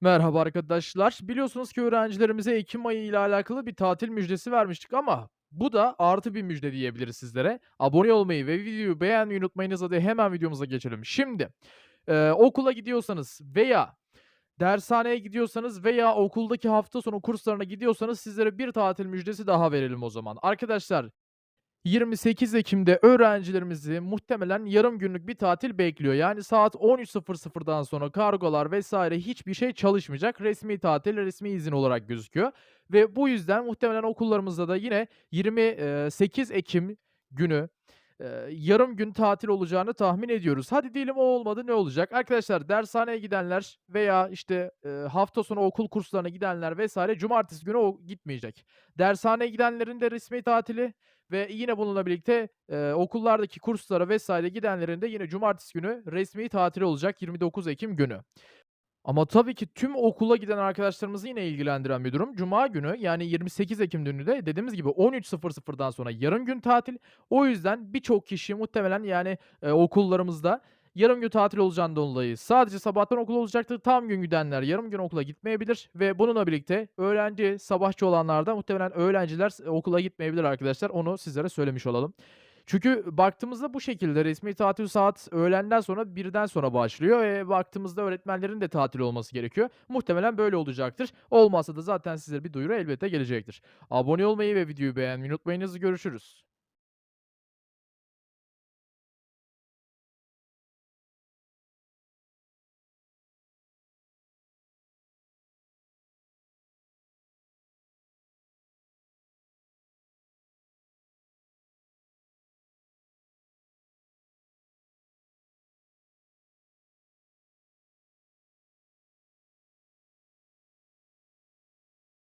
Merhaba arkadaşlar. Biliyorsunuz ki öğrencilerimize ekim ayı ile alakalı bir tatil müjdesi vermiştik ama bu da artı bir müjde diyebiliriz sizlere. Abone olmayı ve videoyu beğenmeyi unutmayınız. Hadi hemen videomuza geçelim. Şimdi eee, okula gidiyorsanız veya dershaneye gidiyorsanız veya okuldaki hafta sonu kurslarına gidiyorsanız sizlere bir tatil müjdesi daha verelim o zaman. Arkadaşlar 28 Ekim'de öğrencilerimizi muhtemelen yarım günlük bir tatil bekliyor. Yani saat 13.00'dan sonra kargolar vesaire hiçbir şey çalışmayacak. Resmi tatil, resmi izin olarak gözüküyor. Ve bu yüzden muhtemelen okullarımızda da yine 28 Ekim günü yarım gün tatil olacağını tahmin ediyoruz. Hadi diyelim o olmadı ne olacak? Arkadaşlar dershaneye gidenler veya işte eee, hafta sonu okul kurslarına gidenler vesaire cumartesi günü o gitmeyecek. Dershaneye gidenlerin de resmi tatili ve yine bununla birlikte, eee, okullardaki kurslara vs. gidenlerin de yine cumartesi günü resmi tatil olacak 29 Ekim günü. Ama tabii ki tüm okula giden arkadaşlarımızı yine ilgilendiren bir durum. Cuma günü yani 28 Ekim günü de dediğimiz gibi 13.00'dan sonra yarım gün tatil. O yüzden birçok kişi muhtemelen yani, eee, okullarımızda yarım gün tatil olacağından dolayı sadece sabahtan okul olacaktır. Tam gün gidenler yarım gün okula gitmeyebilir ve bununla birlikte öğrenci, sabahçı olanlar da muhtemelen öğrenciler s okula gitmeyebilir arkadaşlar. Onu sizlere söylemiş olalım. Çünkü baktığımızda bu şekilde resmi tatil saat öğlenden sonra 1'den sonra başlıyor ve baktığımızda öğretmenlerin de tatil olması gerekiyor. Muhtemelen böyle olacaktır. Olmazsa da zaten size bir duyuru elbette gelecektir. Abone olmayı ve videoyu beğenmeyi unutmayınız. Görüşürüz.